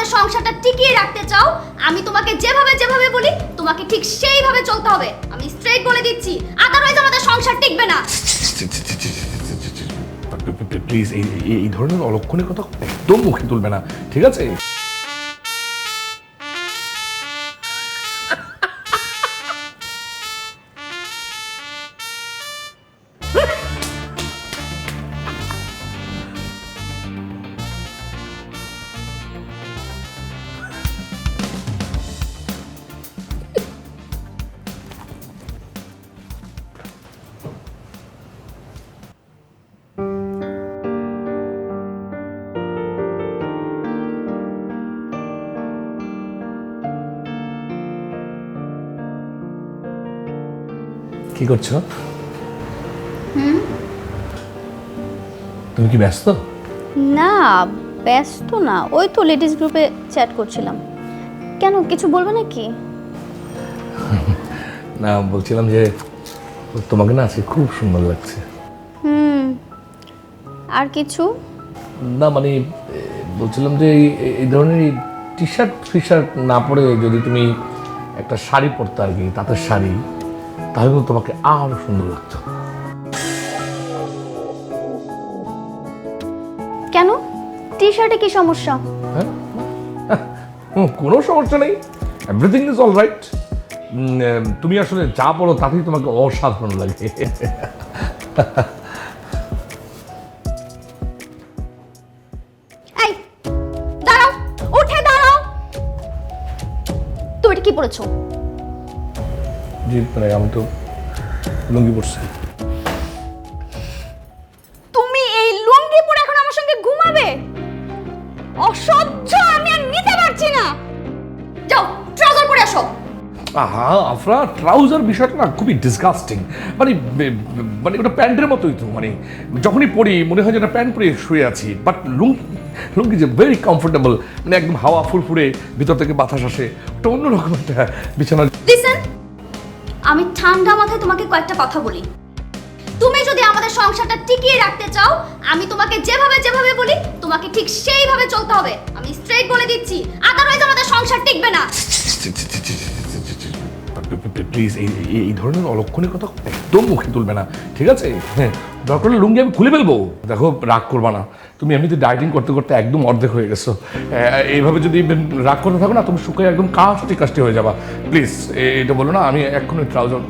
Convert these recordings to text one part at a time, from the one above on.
আমাদের সংসারটা টিকিয়ে রাখতে চাও, আমি তোমাকে যেভাবে যেভাবে বলি, তোমাকে ঠিক সেইভাবে চলতে হবে। আমি স্ট্রেট বলে দিচ্ছি আদারওয়াইজ আমাদের সংসার টিকবে না। প্লিজ এই- এই ধরনের অলক্ষণের কথা একদম মুখে তুলবে না, ঠিক আছে? কি করছ? তুমি কি ব্যস্ত? না ব্যস্ত না। ওই তো লেডিস গ্রুপে চ্যাট করছিলাম। কেন কিছু বলবে নাকি? না বলছিলাম যে তোমাকে না আজকে খুব সুন্দর লাগছে। হুম। আর কিছু? না মানে বলছিলাম যে এই- ধরনের টি শার্ট ফি শার্ট না পরে যদি তুমি একটা শাড়ি পরতে আর কি তাঁতের শাড়ি তাহলে কিন্তু তোমাকে আরও সুন্দর লাগতো কেন? টি শার্টে কি সমস্যা? হ্যাঁ? হুম, কোনো সমস্যা নেই। এভরিথিং ইজ অল রাইট তুমি আসলে যা পড়ো তাতেই তোমাকে অসাধারণ লাগে। দাঁড়াও উঠে দাঁড়াও। কি পড়েছো? জি মানে আমি তো লুঙ্গি পড়ছি তুমি এই লুঙ্গি পরে এখন আমার সঙ্গে ঘুমাবে? অসহ্য আমি আর নিতে পারছি না। যাও ট্রাউজার পরে আসো। আহা আফরা ট্রাউজার বিষয়টা না খুবই ডিসগাস্টিং মানে মানে ওটা প্যান্টের মতোই তো মানে যখনই পরি মনে হয় যে একটা প্যান্ট পরে শুয়ে আছি বাট লুঙ্গি লুঙ্গি যে ভেরি কমফোর্টেবল মানে একদম হাওয়া ফুরফুরে ভিতর থেকে বাতাস আসে ওটা অন্যরকম একটা বিছানা আমি ঠান্ডা মাথায় তোমাকে কয়েকটা কথা বলি। তুমি যদি আমাদের সংসারটা টিকিয়ে রাখতে চাও, আমি তোমাকে যেভাবে যেভাবে বলি, তোমাকে ঠিক সেইভাবে চলতে হবে। আমি স্ট্রেট বলে দিচ্ছি। আদারওয়াইজ আমাদের সংসার টিকবে না। প্লিজ এই এই- ধরনের অলক্ষণের কথা একদম মুখে তুলবে না ঠিক আছে? হ্যাঁ দরকার হলে লুঙ্গি আমি খুলে ফেলব। দেখো রাগ করবা না। তুমি এমনিতে ডাইটিং করতে করতে একদম অর্ধেক হয়ে গেছো। এইভাবে যদি রাগ করতে থাকো না তুমি শুকিয়ে একদম কাস্টি কাস্টি হয়ে যাবা। প্লিজ এটা বলো না আমি এক্ষুনি ট্রাউজার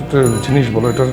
একটা জিনিস বলো এটা